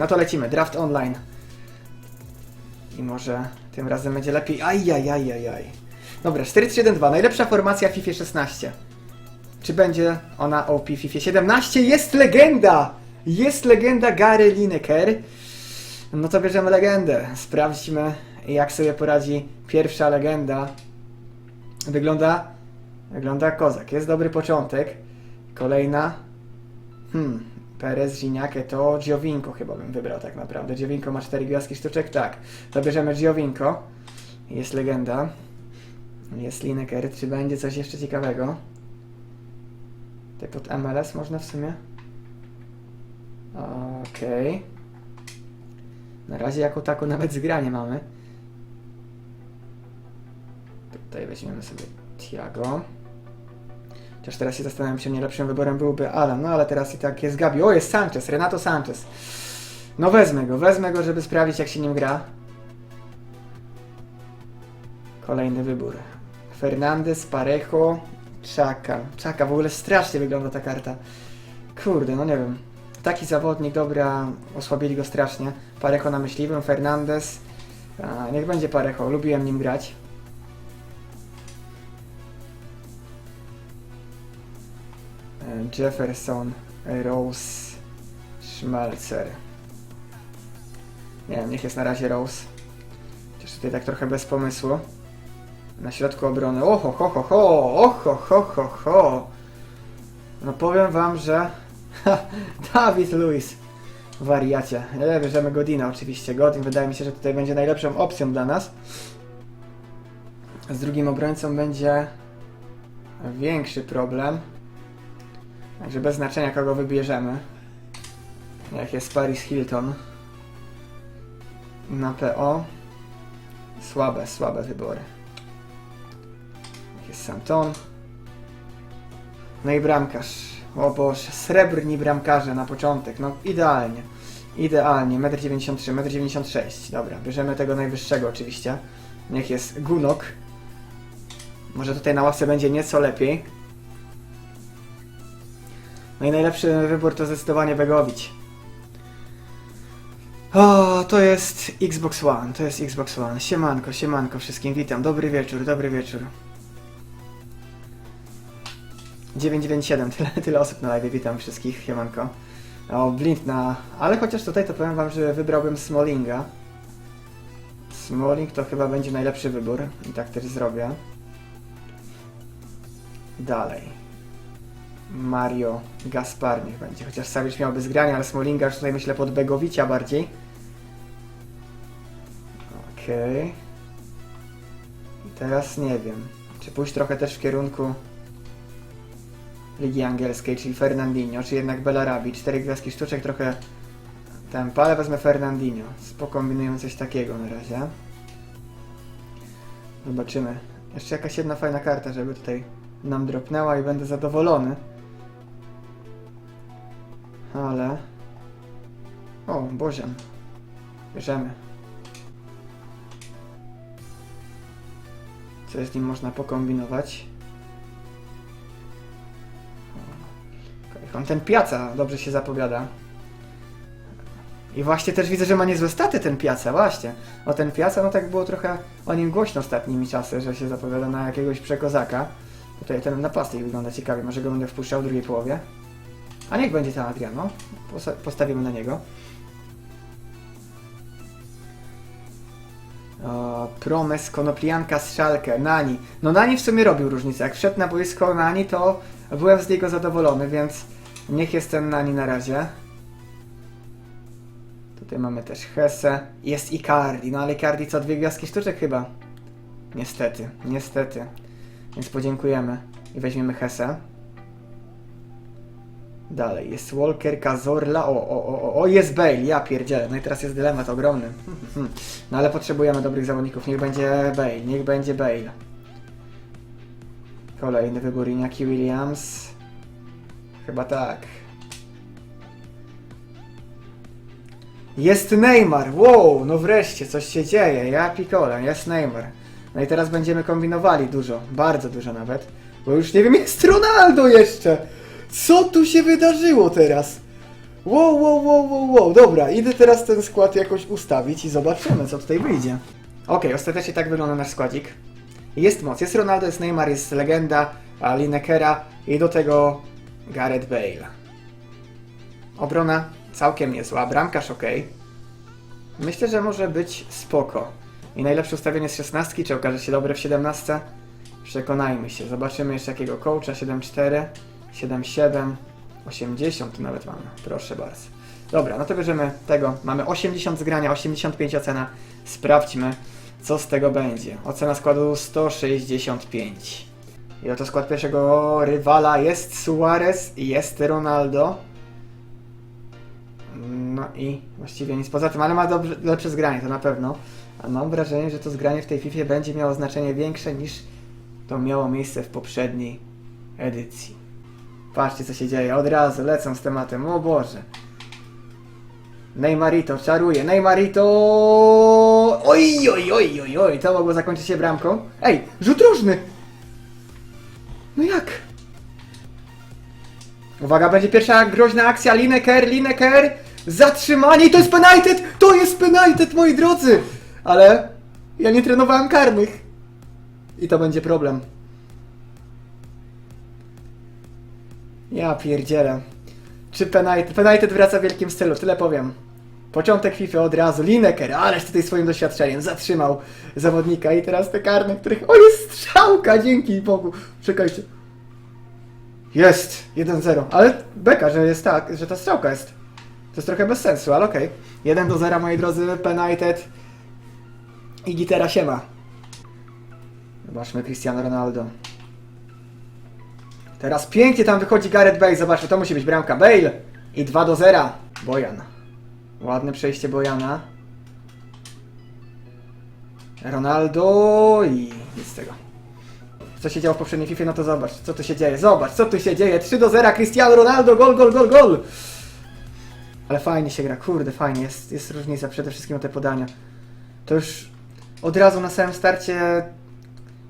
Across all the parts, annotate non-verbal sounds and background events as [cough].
no to lecimy. Draft online. I może tym razem będzie lepiej. Ajajajajaj. Dobra, 4-3-1-2. Najlepsza formacja FIFA 16. Czy będzie ona OP w FIFA 17? Jest legenda! Jest legenda Gary Lineker. No to bierzemy legendę. Sprawdźmy, jak sobie poradzi pierwsza legenda. Wygląda, wygląda kozak. Jest dobry początek. Kolejna. Hmm, Perez, Giniak, to Giovinco chyba bym wybrał tak naprawdę. Giovinco ma 4 gwiazdki sztuczek? Tak. To bierzemy Giovinco. Jest legenda. Jest Lineker. Czy będzie coś jeszcze ciekawego? Tutaj pod MLS można w sumie? Okej. Na razie jako tako nawet zgranie mamy. Tutaj weźmiemy sobie Tiago. Chociaż teraz się zastanawiam, czy nie lepszym wyborem byłby Alan, no ale teraz i tak jest Gabi. O, jest Sanchez, Renato Sanchez. No wezmę go, wezmę go, żeby sprawdzić jak się nim gra. Kolejny wybór. Fernandez, Parejo, Czaka. Czaka, w ogóle strasznie wygląda ta karta. Kurde, no nie wiem. Taki zawodnik, dobra, osłabili go strasznie. Parejo na myśliwym, Fernandez. A, niech będzie Parejo, lubiłem nim grać. Jefferson, Rose, Schmelzer. Nie wiem, niech jest na razie Rose. Chociaż tutaj tak trochę bez pomysłu. Na środku obrony. Oho, ho, ho, ho, oho, ho, ho, ho. No powiem wam, że [laughs] Dawid Luiz. Wariacie. Nie, bierzemy Godina oczywiście. Godin wydaje mi się, że tutaj będzie najlepszą opcją dla nas. Z drugim obrońcą będzie większy problem. Także bez znaczenia kogo wybierzemy. Jak jest Paris Hilton. Na PO. Słabe, słabe wybory. Jak jest Santon. No i bramkarz. O Boże, srebrni bramkarze na początek. No idealnie. Idealnie. 1,93 m, 1,96 m. Dobra, bierzemy tego najwyższego oczywiście. Niech jest Gunok. Może tutaj na ławce będzie nieco lepiej. No i najlepszy wybór to zdecydowanie Begowić. O, to jest Xbox One, to jest Xbox One. Siemanko, siemanko wszystkim, witam. Dobry wieczór, dobry wieczór. 997, [laughs] tyle, tyle osób na live, witam wszystkich, siemanko. O, blind na... Ale chociaż tutaj to powiem wam, że wybrałbym Smallinga. Smalling to chyba będzie najlepszy wybór i tak też zrobię. Dalej. Mario Gaspar niech będzie, chociaż Savic miałby zgranie, ale Smallinga już tutaj myślę pod Begowicia bardziej. Okej. I teraz nie wiem, czy pójść trochę też w kierunku Ligi Angielskiej, czyli Fernandinho, czy jednak Bellarabi. Cztery gwiazdki sztuczek, trochę tempa, ale wezmę Fernandinho. Spokombinujemy coś takiego na razie. Zobaczymy. Jeszcze jakaś jedna fajna karta, żeby tutaj nam dropnęła i będę zadowolony. Ale... O, Bozian. Bierzemy. Co z nim można pokombinować? On ten Piaca dobrze się zapowiada. I właśnie też widzę, że ma niezłe staty ten Piaca, właśnie. O ten Piaca, no tak było trochę o nim głośno ostatnimi czasy, że się zapowiada na jakiegoś przekozaka. Tutaj ten napastnik wygląda ciekawie, może go będę wpuszczał w drugiej połowie. A niech będzie ten Adriano. Postawimy na niego. O, Promes, Konoplianka, Szalkę, Nani. No Nani w sumie robił różnicę. Jak wszedł na boisko Nani, to byłem z niego zadowolony, więc niech jest ten Nani na razie. Tutaj mamy też Hesse. Jest Icardi, no ale Icardi co dwie gwiazdki sztuczek chyba. Niestety, niestety. Więc podziękujemy i weźmiemy Hesse. Dalej, jest Walker, Cazorla, o, o, o, o, jest Bale, ja pierdzielę, no i teraz jest dylemat ogromny. [laughs] No ale potrzebujemy dobrych zawodników, niech będzie Bale, niech będzie Bale. Kolejny wybór Iñaki Williams. Chyba tak. Jest Neymar, wow, no wreszcie, coś się dzieje, ja pikole, jest Neymar. No i teraz będziemy kombinowali dużo, bardzo dużo nawet. Bo już nie wiem, [laughs] jest Ronaldo jeszcze! Co tu się wydarzyło teraz? Wow, wow, wow, wow, wow. Dobra, idę teraz ten skład jakoś ustawić i zobaczymy, co tutaj wyjdzie. Okej, ostatecznie tak wygląda nasz składzik. Jest moc, jest Ronaldo, jest Neymar, jest legenda, Linekera i do tego Gareth Bale. Obrona całkiem niezła, bramkarz ok. Myślę, że może być spoko. I najlepsze ustawienie z 16, czy okaże się dobre w 17? Przekonajmy się. Zobaczymy jeszcze jakiego coacha 7-4, 7-7, 80 tu nawet mamy. Proszę bardzo. Dobra, no to bierzemy tego. Mamy 80 zgrania, 85 ocena. Sprawdźmy, co z tego będzie. Ocena składu 165. I oto skład pierwszego rywala jest Suarez, jest Ronaldo. No i właściwie nic poza tym, ale ma dobrze, lepsze zgranie, to na pewno. A mam wrażenie, że to zgranie w tej FIFA będzie miało znaczenie większe niż to miało miejsce w poprzedniej edycji. Patrzcie co się dzieje, od razu lecą z tematem, o Boże. Neymarito czaruje, Neymarito! Oj, oj, oj, oj, oj, to mogło zakończyć się bramką. Ej, rzut różny! No jak? Uwaga, będzie pierwsza groźna akcja, Lineker, Lineker! Zatrzymanie i to jest penaltet! To jest penaltet, moi drodzy! Ale ja nie trenowałem karnych. I to będzie problem. Ja pierdzielę. Czy Penajtet? Penajtet wraca w wielkim stylu, tyle powiem. Początek FIFA od razu. Lineker, ależ tutaj swoim doświadczeniem zatrzymał zawodnika i teraz te karne, których... O, jest strzałka, dzięki Bogu. Czekajcie. Jest! 1-0. Ale beka, że jest tak, że ta strzałka jest. To jest trochę bez sensu, ale okej. 1 do 0, moi drodzy, Penajtet. I gitera siema. Zobaczmy Cristiano Ronaldo. Teraz pięknie tam wychodzi Gareth Bale. Zobaczmy, to musi być bramka. Bale! I 2 do 0. Bojan. Ładne przejście Bojana. Ronaldo i nic z tego. Co się działo w poprzedniej FIFA, no to zobacz, co tu się dzieje. Zobacz, co tu się dzieje. 3 do 0, Cristiano Ronaldo, gol, gol, gol, gol. Ale fajnie się gra, kurde, fajnie. Jest, jest różnica, przede wszystkim o te podania. To już od razu na samym starcie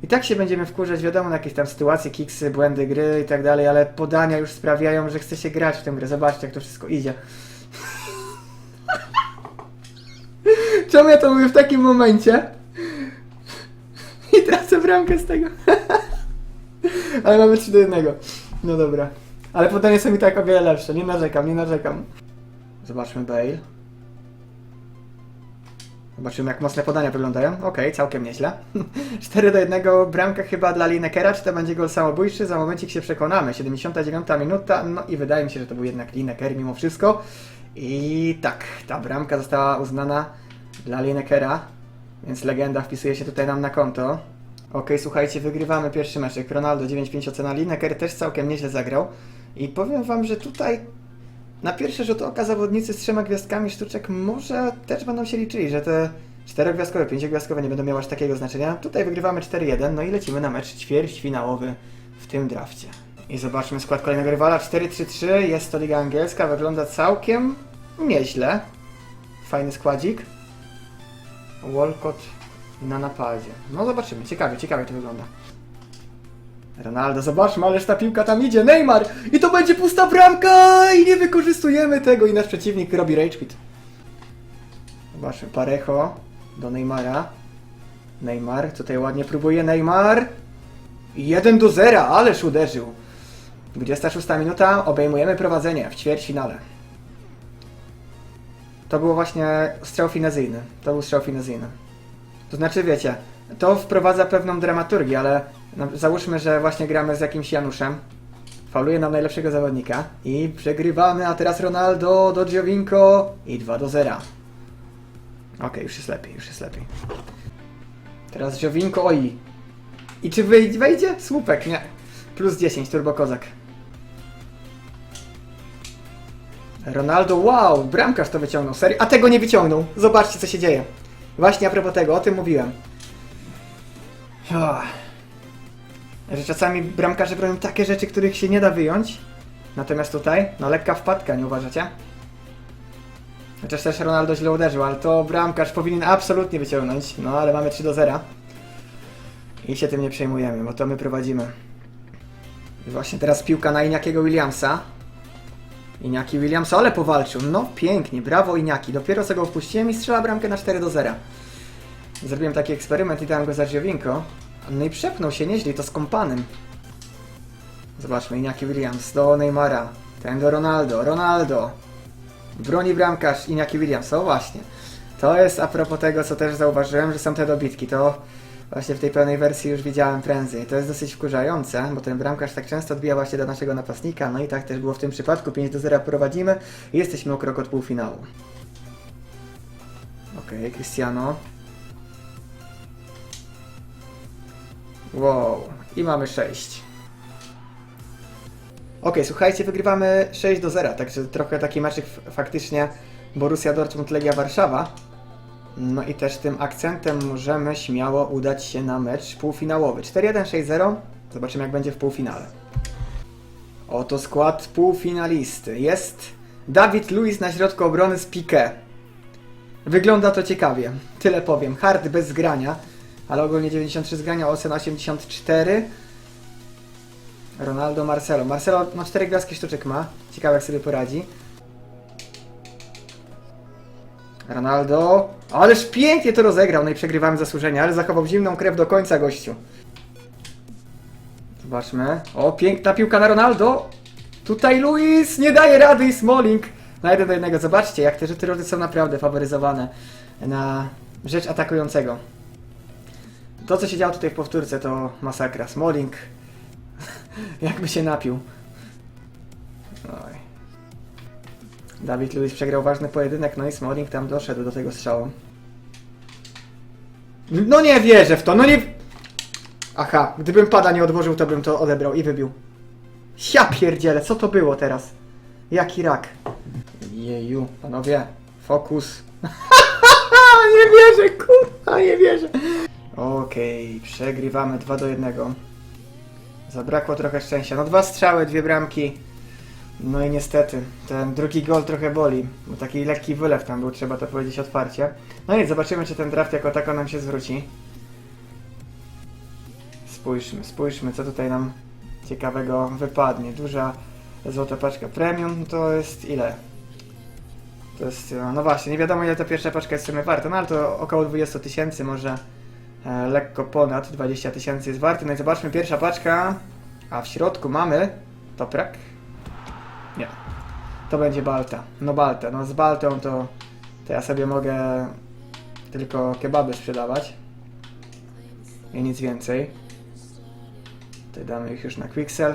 i tak się będziemy wkurzać, wiadomo, na jakieś tam sytuacje, kiksy, błędy gry i tak dalej, ale podania już sprawiają, że chce się grać w tę grę. Zobaczcie, jak to wszystko idzie. [laughs] Czemu ja to mówię w takim momencie? [laughs] I tracę bramkę z tego. [laughs] ale mamy 3 do 1. No dobra. Ale podania są i tak o wiele lepsze. Nie narzekam, nie narzekam. Zobaczmy Bale. Zobaczymy, jak mocne podania wyglądają. Okej, całkiem nieźle. [laughs] 4 do 1 bramka chyba dla Linekera. Czy to będzie gol samobójczy? Za momencik się przekonamy. 79 minuta. No i wydaje mi się, że to był jednak Lineker mimo wszystko. I tak, ta bramka została uznana dla Linekera. Więc legenda wpisuje się tutaj nam na konto. Okej, słuchajcie, wygrywamy pierwszy meczek. Ronaldo 9-5 ocena. Lineker też całkiem nieźle zagrał. I powiem wam, że tutaj na pierwszy rzut oka zawodnicy z trzema gwiazdkami sztuczek może też będą się liczyli, że te czterogwiazdkowe, pięciogwiazdkowe nie będą miały aż takiego znaczenia. Tutaj wygrywamy 4-1, no i lecimy na mecz ćwierćfinałowy w tym drafcie. I zobaczmy skład kolejnego rywala. 4-3-3, jest to Liga Angielska, wygląda całkiem nieźle. Fajny składzik. Walcott na napadzie. No zobaczymy, ciekawie, ciekawie to wygląda. Ronaldo, zobaczmy, ależ ta piłka tam idzie, Neymar! I to będzie pusta bramka! I nie wykorzystujemy tego i nasz przeciwnik robi rage quit. Zobaczmy, Parejo do Neymara. Neymar, tutaj ładnie próbuje Neymar. 1 do 0, ależ uderzył. 26 minuta, obejmujemy prowadzenie w ćwierćfinale. To było właśnie strzał finezyjny. To był strzał finezyjny. To znaczy, wiecie, to wprowadza pewną dramaturgię, ale no, załóżmy, że właśnie gramy z jakimś Januszem. Fauluje nam najlepszego zawodnika i przegrywamy, a teraz Ronaldo do Giovinco i 2 do 0. Okej, już jest lepiej, już jest lepiej. Teraz Giovinco, oj. I czy? Wejdzie? Słupek, nie. Plus 10, Turbo Kozak. Ronaldo, wow, bramkarz to wyciągnął, serio? A tego nie wyciągnął. Zobaczcie, co się dzieje. Właśnie a propos tego, o tym mówiłem. Ah. Że czasami bramkarze robią takie rzeczy, których się nie da wyjąć. Natomiast tutaj, no lekka wpadka, nie uważacie? Chociaż też Ronaldo źle uderzył, ale to bramkarz powinien absolutnie wyciągnąć. No ale mamy 3 do 0. I się tym nie przejmujemy, bo to my prowadzimy. I właśnie teraz piłka na Iniakiego Williamsa. Iniaki Williams, ale powalczył. No pięknie, brawo Iniaki. Dopiero co go wpuściłem i strzela bramkę na 4 do 0. Zrobiłem taki eksperyment i dałem go za Giovinco. No i przepnął się nieźle to z kompanem. Zobaczmy, Iniaki Williams do Neymara. Ten do Ronaldo. Ronaldo. Broni bramkarz Iniaki Williams. O właśnie. To jest a propos tego, co też zauważyłem, że są te dobitki. To właśnie w tej pełnej wersji już widziałem prędzej. To jest dosyć wkurzające, bo ten bramkarz tak często odbija właśnie do naszego napastnika. No i tak też było w tym przypadku. 5 do 0 prowadzimy i jesteśmy o krok od półfinału. Okej, Cristiano. Wow, i mamy 6. Okej, słuchajcie, wygrywamy 6 do 0, także trochę taki meczek f- faktycznie Borussia Dortmund Legia Warszawa. No i też tym akcentem możemy śmiało udać się na mecz półfinałowy. 4-1-6-0. Zobaczymy jak będzie w półfinale. Oto skład półfinalisty. Jest Dawid Luiz na środku obrony z Piqué. Wygląda to ciekawie. Tyle powiem. Hard bez zgrania, ale ogólnie 93 zgrania, ocena 84. Ronaldo, Marcelo. Marcelo no 4 gwiazdki sztuczek ma. Ciekawe jak sobie poradzi. Ronaldo. Ależ pięknie to rozegrał, no i przegrywamy zasłużenie, ale zachował zimną krew do końca gościu. Zobaczmy. O, piękna piłka na Ronaldo. Tutaj Luis nie daje rady i Smalling. Na jeden do jednego. Zobaczcie, jak te rzuty rożne są naprawdę faworyzowane na rzecz atakującego. To, co się działo tutaj w powtórce, to masakra. Smalling [laughs] jakby się napił. Oj. Dawid Luiz przegrał ważny pojedynek, no i Smalling tam doszedł do tego strzału. No nie wierzę w to, no nie... Aha, gdybym pada nie odłożył, to bym to odebrał i wybił. Ja pierdzielę, co to było teraz? Jaki rak? Jeju, panowie, fokus. [laughs] nie wierzę, kurwa, nie wierzę. Okej, przegrywamy 2 do 1. Zabrakło trochę szczęścia. No dwa strzały, dwie bramki. No i niestety, ten drugi gol trochę boli, bo taki lekki wylew tam był, trzeba to powiedzieć otwarcie. No i zobaczymy, czy ten draft jako tako nam się zwróci. Spójrzmy, spójrzmy, co tutaj nam ciekawego wypadnie. Duża złota paczka premium to jest ile? To jest, no właśnie, nie wiadomo ile ta pierwsza paczka jest w sumie warta, no ale to około 20 tysięcy, może lekko ponad 20 tysięcy jest warty. No i zobaczmy, pierwsza paczka, a w środku mamy toprak. Nie. To będzie Balta. No Balta. No z Baltą to, to ja sobie mogę tylko kebaby sprzedawać. I nic więcej. Tutaj damy ich już na Quixel.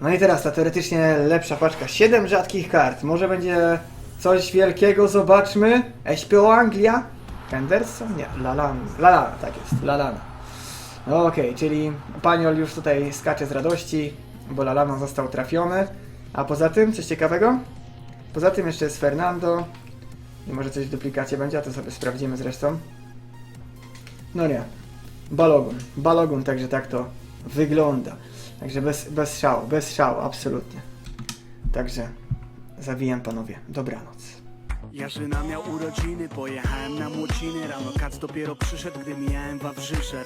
No i teraz ta teoretycznie lepsza paczka. 7 rzadkich kart. Może będzie coś wielkiego, zobaczmy. SPO Anglia. Henderson? Nie, Lalana. Lalana, tak jest. Lalana. Okej, czyli Paniol już tutaj skacze z radości, bo Lalana został trafiony. A poza tym, coś ciekawego? Poza tym jeszcze jest Fernando. I może coś w duplikacie będzie, a to sobie sprawdzimy zresztą. No nie. Balogun. Balogun, także tak to wygląda. Także bez, bez szału, bez szału, absolutnie. Także zawijam panowie. Dobranoc. Jarzyna miał urodziny, pojechałem na młociny. Rano kac dopiero przyszedł, gdy mijałem Wawrzysze